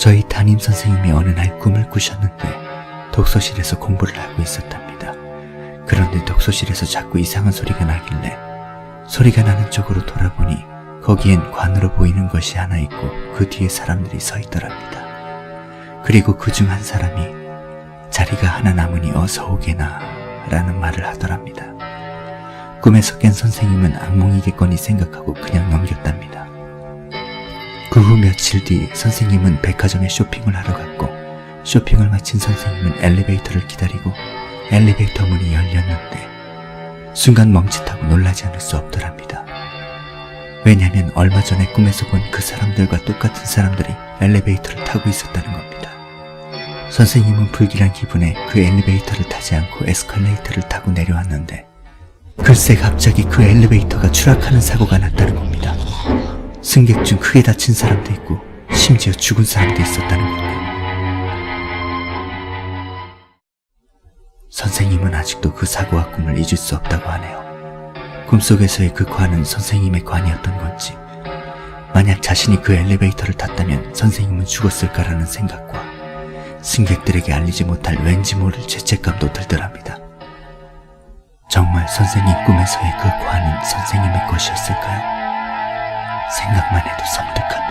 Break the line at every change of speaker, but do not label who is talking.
저희 담임 선생님이 어느 날 꿈을 꾸셨는데 독서실에서 공부를 하고 있었답니다. 그런데 독서실에서 자꾸 이상한 소리가 나길래 소리가 나는 쪽으로 돌아보니 거기엔 관으로 보이는 것이 하나 있고 그 뒤에 사람들이 서 있더랍니다. 그리고 그 중 한 사람이 자리가 하나 남으니 어서 오게나 라는 말을 하더랍니다. 꿈에서 깬 선생님은 악몽이겠거니 생각하고 그냥 넘겼답니다. 그 후 며칠 뒤 선생님은 백화점에 쇼핑을 하러 갔고 쇼핑을 마친 선생님은 엘리베이터를 기다리고 엘리베이터 문이 열렸는데 순간 멈칫하고 놀라지 않을 수 없더랍니다. 왜냐하면 얼마 전에 꿈에서 본 그 사람들과 똑같은 사람들이 엘리베이터를 타고 있었다는 겁니다. 선생님은 불길한 기분에 그 엘리베이터를 타지 않고 에스컬레이터를 타고 내려왔는데 글쎄 갑자기 그 엘리베이터가 추락하는 사고가 났다는 겁니다. 승객 중 크게 다친 사람도 있고 심지어 죽은 사람도 있었다는 건데 선생님은 아직도 그 사고와 꿈을 잊을 수 없다고 하네요. 꿈속에서의 그 관은 선생님의 관이었던 건지 만약 자신이 그 엘리베이터를 탔다면 선생님은 죽었을까라는 생각과 승객들에게 알리지 못할 왠지 모를 죄책감도 들더랍니다. 정말 선생님 꿈에서의 그 관은 선생님의 것이었을까요? 생각만 해도 섬뜩합니다.